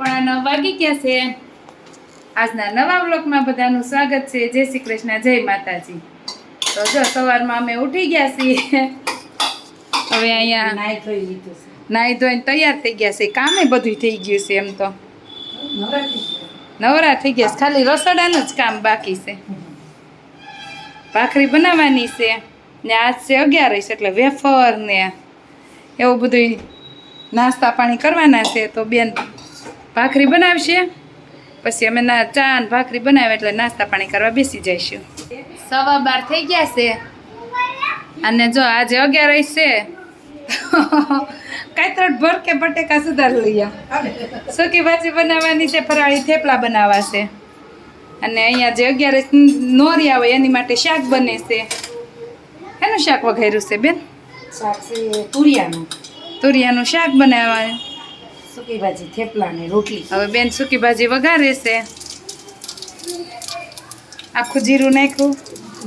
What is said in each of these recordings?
પોણા નવ વાગી ગયા છે. આજના નવા બ્લોકમાં બધાનું સ્વાગત છે. જય શ્રી કૃષ્ણ જય માતાજી. તો જો સવારમાં અમે ઉઠી ગયા છીએ. હવે અહીંયા નાઈ ધોઈ લીધું છે. નાહી ધોઈને તૈયાર થઈ ગયા છે. કામે બધું થઈ ગયું છે એમ તો. છે. નવરા થઈ ગયા છે. ખાલી રસોડાનું જ કામ બાકી છે. ભાખરી બનાવવાની છે. ને આજ છે અગિયારસ એટલે વેફર ને એવું બધું નાસ્તા પાણી કરવાના છે. તો બેન ભાખરી બનાવશે? પછી અમે ના ચા ને ભાખરી બનાવે એટલે નાસ્તા પાણી કરવા બેસી જઈશું. સવા બાર થઈ ગયા છે. અને જો આજે અગિયારસ છે. કાતરટ ભર કે બટેકા સુધાર લઈએ. સૂકી ભાજી બનાવવાની છે? ફરાળી થેપલા બનાવવા છે અને અહીંયા જે અગિયાર નોરી આવે એની માટે શાક બને છે. એનું શાક વઘેર્યું છે બેન? શાક છે તુરિયાનું. તુરિયાનું શાક બનાવવાનું. સૂકી ભાજી થેપલા ને રોટલી. હવે બેન સૂકી ભાજી વઘારે છે. આખું જીરું નાખ્યું.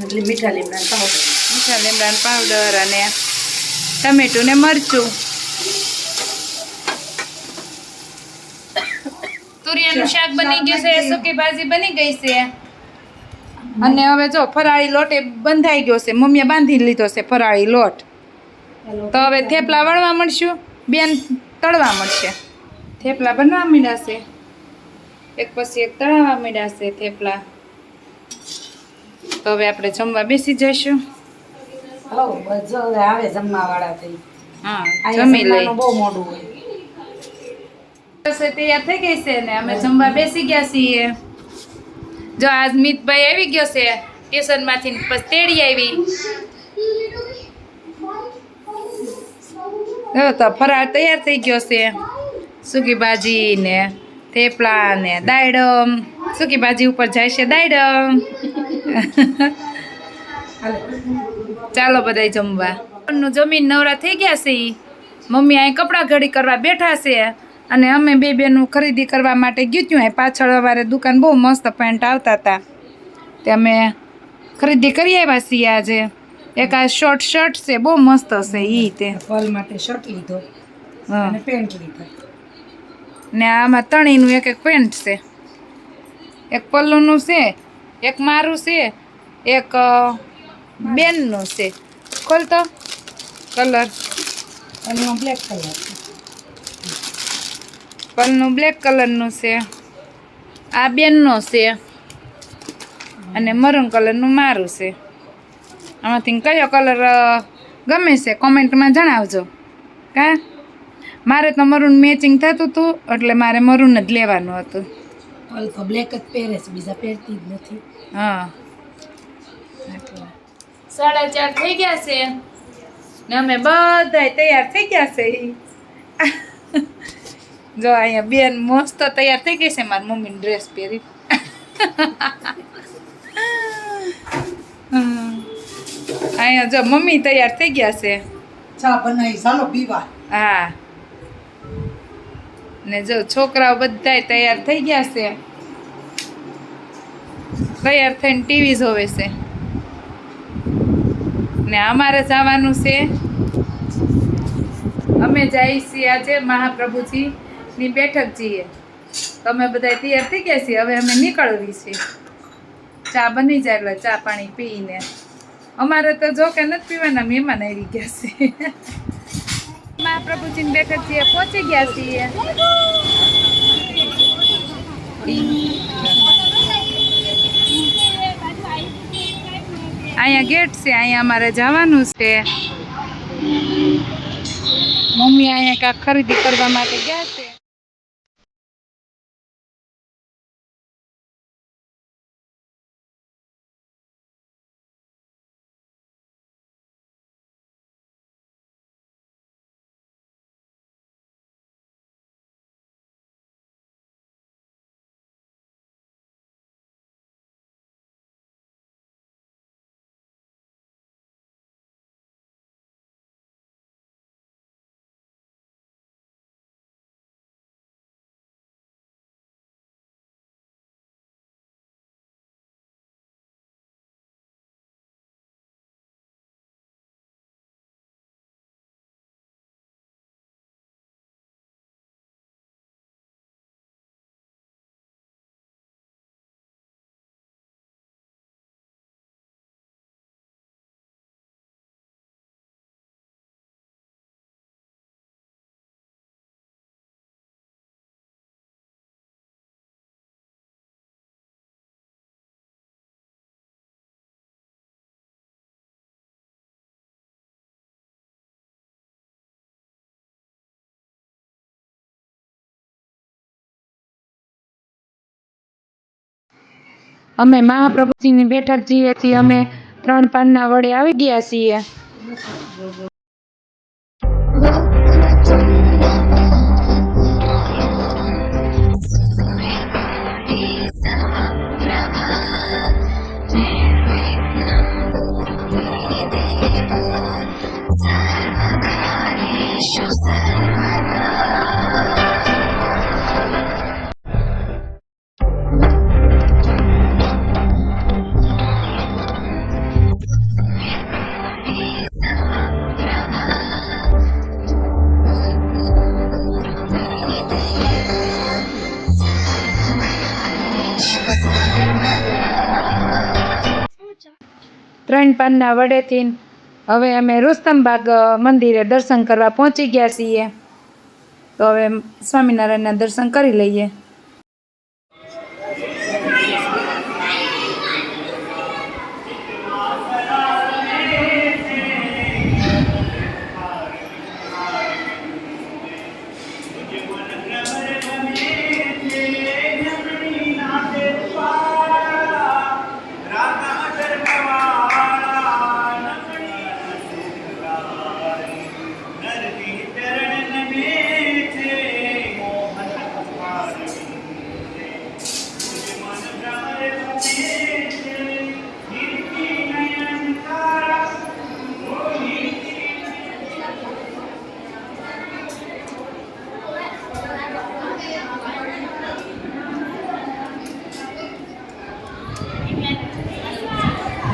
એટલે મીઠા લીમડા પાવડર. મીઠા લીમડાનું પાવડર અને ટમેટું ને મરચું. તુરિયાનું શાક બની ગયું છે સૂકી ભાજી બની ગઈ છે. અને હવે જો ફરાળી લોટ એ બંધાઈ ગયો છે મમ્મીએ બાંધી લીધો છે ફરાળી લોટ. તો હવે થેપલા વળવા મળશું બેન તળવા મળશે. થેપલા બનવા મીડાશે એક પછી એક તળાવવા મીડાશે થેપલા. તો હવે આપણે જમવા બેસી જઈશું. આવે જમવા વાળા થઈ. હા જમી લઈ બહુ મોડું હોય. તૈયાર થઈ ગઈ છે ને અમે જમવા બેસી ગયા છીએ. જો આજ મિતભાઈ આવી ગયો છે ટ્યુશનમાંથી પછી તેડી આવી. તો ફરાળ તૈયાર થઈ ગયો છે. સૂકી ભાજી ને થેપલા ને દાયડમ. સૂકી ભાજી ઉપર જાય છે દાયડમ. ચાલો બધાય જમવા. જમીન નવરા થઈ ગયા છે. મમ્મી અહીં કપડાં ઘડી કરવા બેઠા છે અને અમે બે બેનું ખરીદી કરવા માટે ગયું ત્યાં પાછળ અમારે દુકાન બહુ મસ્ત પેન્ટ આવતા હતા તે અમે ખરીદી કરી આવ્યા છીએ આજે. એક આ શોર્ટ શર્ટ છે બહુ મસ્ત છે એ તે. હોલ માટે શર્ટ લીધો અને પેન્ટ લીધા. ને આમાં ત્રણેયનું એક એક પેન્ટ છે. એક પલ્લુનું છે, એક મારું છે, એક બેનનું છે. ખોલ તો. કલર. અને બ્લેક કલર પલનું બ્લેક કલરનું છે. આ બેનનો છે. અને મરૂન કલરનું મારું છે. આમાંથી કયો કલર ગમે છે કોમેન્ટમાં જણાવજો. કા? મારે તો મરૂન મેચિંગ થતું હતું એટલે મારે મરૂન જ લેવાનું હતું. તો બ્લેક જ પહેરે છે બીજા પહેરતી જ નથી. હા. સાડા ચાર થઈ ગયા છે. ને અમે બધા તૈયાર થઈ ગયા છે. જો અહીંયા બેન મસ્ત તૈયાર થઈ ગઈ છે મારી મમ્મીની ડ્રેસ પહેરી. અહીંયા જો મમ્મી તૈયાર થઈ ગયા છે. ચા બનાવી ચાલો પીવા. હા. ને જો છોકરાઓ બધાય તૈયાર થઈ ગયા છે. તૈયાર થઈને ટીવી જોવે છે. ને અમારે જવાનું છે. અમે જઈએ છીએ આજે મહાપ્રભુજીની બેઠક જઈએ તો અમે બધા તૈયાર થઈ ગયા છીએ? હવે અમે નીકળવી છીએ. ચા બની જાય એટલે ચા પાણી પીને અમારે તો જો કે નથી પીવાના, મહેમાન આવી ગયા છે. મહાપ્રભુજીની બેઠક છીએ પહોંચી ગયા છીએ. અહીંયા ગેટ છે, અહીંયા અમારે જવાનું છે. મમ્મી અહીંયા કાંક ખરીદી કરવા માટે ગયા છે. અમે મહાપ્રભુજીની બેઠક જઈએ છીએ અમે ત્રણ પાનના વડે આવી ગયા છીએ. ત્રણ પાનના વડેથી હવે અમે રુસ્તમબાગ મંદિરે દર્શન કરવા પહોંચી ગયા છીએ. તો હવે સ્વામિનારાયણના દર્શન કરી લઈએ.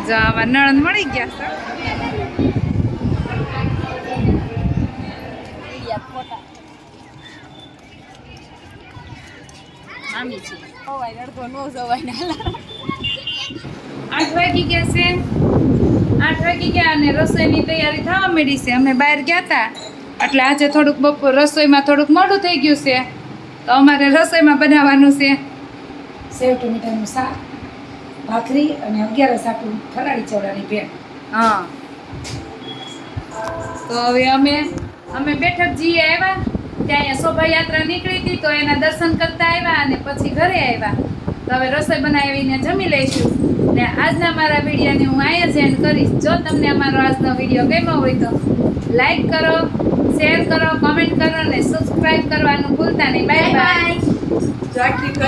જો આવા નળન મળી ગયા છે. આઠ વાગી ગયા છે. આઠ વાગી ગયા અને રસોઈની તૈયારી થવા માંડી છે. અમે બહાર ગયા હતા. એટલે આજે થોડુંક બપોર રસોઈમાં થોડુંક મોડું થઈ ગયું છે. તો અમારે રસોઈમાં બનાવવાનું છે. સેવ ટમેટાનું શાક. ભાખરી અને અગિયારસ આટલું ફરાળી ચવડાની ભેટ હા. તો હવે અમે અમે બેઠક જઈએ આવ્યા. ત્યાં અહીંયા શોભાયાત્રા નીકળી હતી તો એના દર્શન કરતા આવ્યા અને પછી ઘરે આવ્યા. તો હવે રસોઈ બનાવીને જમી લઈશું. ને આજના મારા વિડીયોને હું અહીંયા જ એન્ડ કરીશ. જો તમને અમારો આજનો વીડિયો ગમ્યો હોય તો લાઈક કરો શેર કરો કોમેન્ટ કરો અને સબસ્ક્રાઈબ કરવાનું ભૂલતા નહીં. બાય બાય રાખી